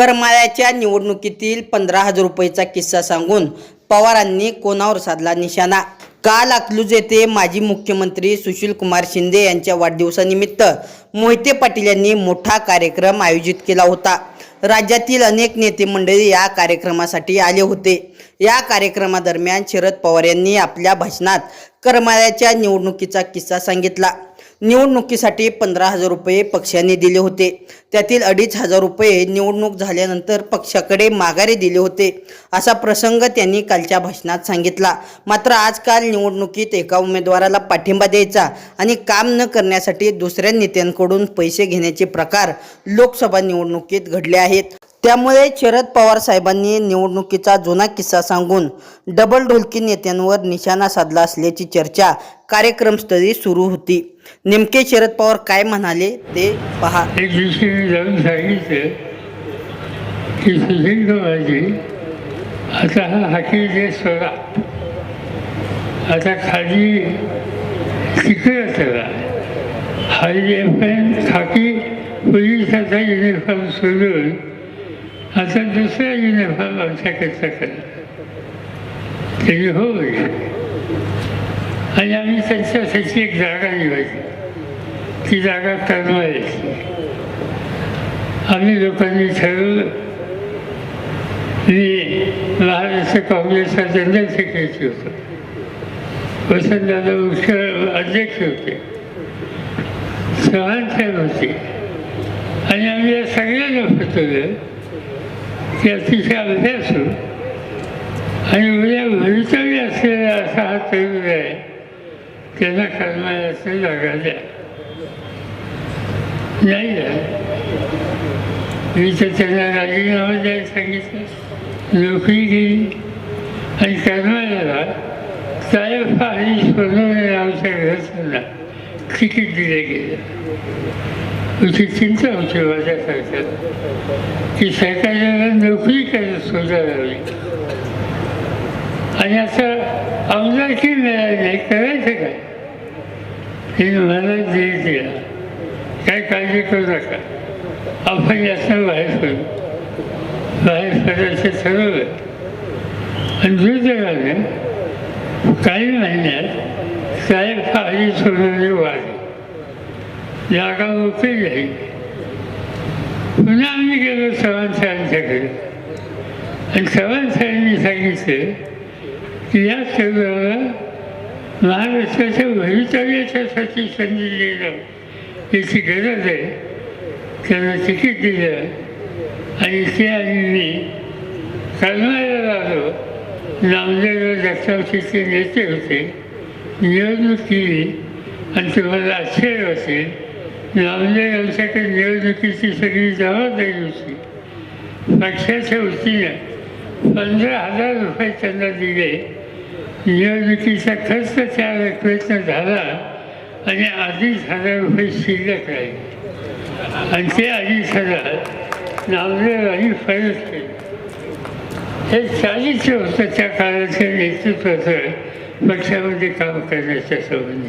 करमाळ्याच्या निवडणुकीतील पंधरा हजार रुपयेचा किस्सा सांगून पवारांनी कोणावर साधला निशाणा? काल अकलूज येथे माजी मुख्यमंत्री सुशीलकुमार शिंदे यांच्या वाढदिवसानिमित्त मोहिते पाटील यांनी मोठा कार्यक्रम आयोजित केला होता. राज्यातील अनेक नेते मंडळी या कार्यक्रमासाठी आले होते. या कार्यक्रमादरम्यान शरद पवार यांनी आपल्या भाषणात करमाळ्याच्या निवडणुकीचा किस्सा सांगितला. निवडणुकीसाठी पंधरा हजार रुपये पक्षाने दिले होते. त्यातील अडीच हजार रुपये निवडणूक झाल्यानंतर पक्षाकडे माघारी दिले होते असा प्रसंग त्यांनी कालच्या भाषणात सांगितला. मात्र आजकाल निवडणुकीत एका उमेदवाराला पाठिंबा द्यायचा आणि काम न करण्यासाठी दुसऱ्या नेत्यांकडून पैसे घेण्याचे प्रकार लोकसभा निवडणुकीत घडले आहेत. त्यामुळे शरद पवार साहेबांनी निवडणुकीचा जुना किस्सा सांगून डबल ढोलकी नेत्यांवर निशाणा साधला असल्याची चर्चा कार्यक्रमस्थळी सुरू होती. नेमके शरद पवार काय म्हणाले ते पहा. एक दिवशी मी जाऊन सांगितलं की आता हा हाकी जे सोडा. आता खाली तिकडे चला. हायवे खाकी पोलिसाचा युनिफॉर्म सोडून आता दुसरा युनिफॉर्म आमच्याकडचा करा त्याची हो आणि आम्ही त्यांच्यासाठी एक जागा निवडली ती जागा तन्वायची आम्ही लोकांनी ठरवलं मी महाराष्ट्र काँग्रेसचा जनरल सेक्रेटरी होतो वसंतदादा मुख्य अध्यक्ष होते चव्हाण साहेब होते आणि आम्ही या सगळ्यांना फसवलं की अतिशय अभ्यासू आणि उद्या भवितव्य असलेला असा हा तरुण आहे त्यांना करमाळ्याचं जागा द्या नाही झालं मी तर त्यांना राजीनामा द्यायला सांगितलं नोकरी गेली आणि करणाऱ्याला साहेब हरीश बनवणे नावच्या घरच्यांना तिकीट दिलं गेलं तुझी चिंता होती माझ्यासारख्याला की सरकारला नोकरी करायला सुद्धा लागली आणि असं आमदारकी मिळाली नाही करायचं काय? हे मला जे दिला काय काळजी करू नका. आपण यातनं बाहेर पडू. बाहेर पडायचं ठरवलं. आणि दुर्दैवाने काही महिन्यात साहेब काही सोडवली वाढले. जागा मोकळी झाली पुन्हा आम्ही गेलो चव्हाण साहेबांच्याकडे आणि चव्हाण साहेबांनी सांगितलं की या सगळ्याला महाराष्ट्राच्या भवितव्याच्यासाठी संधी देणं याची गरज आहे. त्यांना तिकीट दिलं आणि ते आणि मी करमाळ्याला आलो नामदेव जगतापचे नेते होते. निवडणूक केली आणि तुम्हाला आश्चर्य असेल नामदेव यांच्याकडे निवडणुकीची सगळी जबाबदारी होती. पक्षाच्या वतीनं पंधरा हजार रुपये त्यांना दिले. निवडणुकीचा खर्च त्या रकमेतनं झाला आणि अडीच हजार रुपये शिल्लक राहिले. आणि ते अडीच हजार नामदेवांनी परत केले. हे चालीचं होतं त्या काळाच्या नेतृत्वाचं पक्षामध्ये काम करण्याच्या संबंधी.